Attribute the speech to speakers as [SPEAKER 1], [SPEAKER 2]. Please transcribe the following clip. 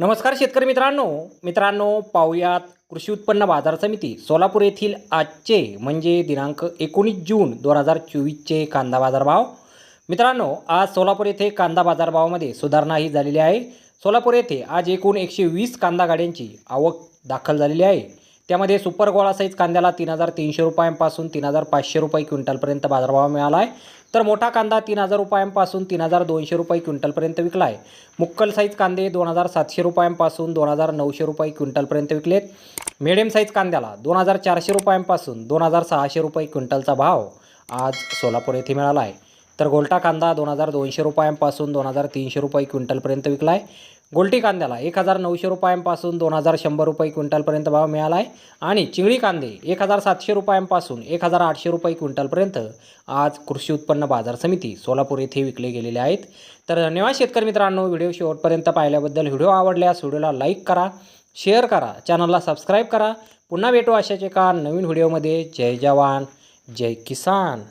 [SPEAKER 1] नमस्कार शेतकरी मित्रांनो. मित्रांनो पाहुयात कृषी उत्पन्न बाजार समिती सोलापूर येथील आजचे म्हणजे दिनांक एकोणीस जून दोन हजार चोवीसचे कांदा बाजारभाव. मित्रांनो आज सोलापूर येथे कांदा बाजारभावामध्ये सुधारणा ही झालेली आहे. सोलापूर येथे आज एकूण एकशे वीस कांदा गाड्यांची आवक दाखल झालेली आहे. त्यामध्ये सुपर गोळा साईज कांद्याला तीन हजार तीनशे रुपयांपासून तीन हजार पाचशे रुपये क्विंटलपर्यंत बाजारभाव मिळाला आहे. तर मोठा कांदा तीन हजार रुपयांपासून तीन हजार दोनशे रुपये क्विंटलपर्यंत विकला आहे. मुक्कल साईज कांदे दोन हजार सातशे रुपयांपासून दोन हजार नऊशे रुपये क्विंटलपर्यंत विकलेत. मिडियम साईज कांद्याला दोन हजार चारशे रुपयांपासून दोन हजार सहाशे रुपये क्विंटलचा भाव आज सोलापूर येथे मिळाला आहे. तर गोलटा कांदा दोन हजार दोनशे रुपयांपासून दोन हजार तीनशे रुपये क्विंटलपर्यंत विकला आहे. गोलटी कांद्याला एक हजार नऊशे रुपयांपासून दोन हजार शंभर रुपये क्विंटलपर्यंत भाव मिळाला आहे आणि चिंगळी कांदे एक हजार सातशे रुपयांपासून एक हजार आठशे रुपये क्विंटलपर्यंत आज कृषी उत्पन्न बाजार समिती सोलापूर येथे विकले गेलेले आहेत. तर धन्यवाद शेतकरी मित्रांनो व्हिडिओ शेवटपर्यंत पाहिल्याबद्दल व्हिडिओ आवडल्यास व्हिडिओला लाईक करा शेअर करा चॅनलला सबस्क्राईब करा. पुन्हा भेटू अशाच एका नवीन व्हिडिओमध्ये. जय जवान जय किसान.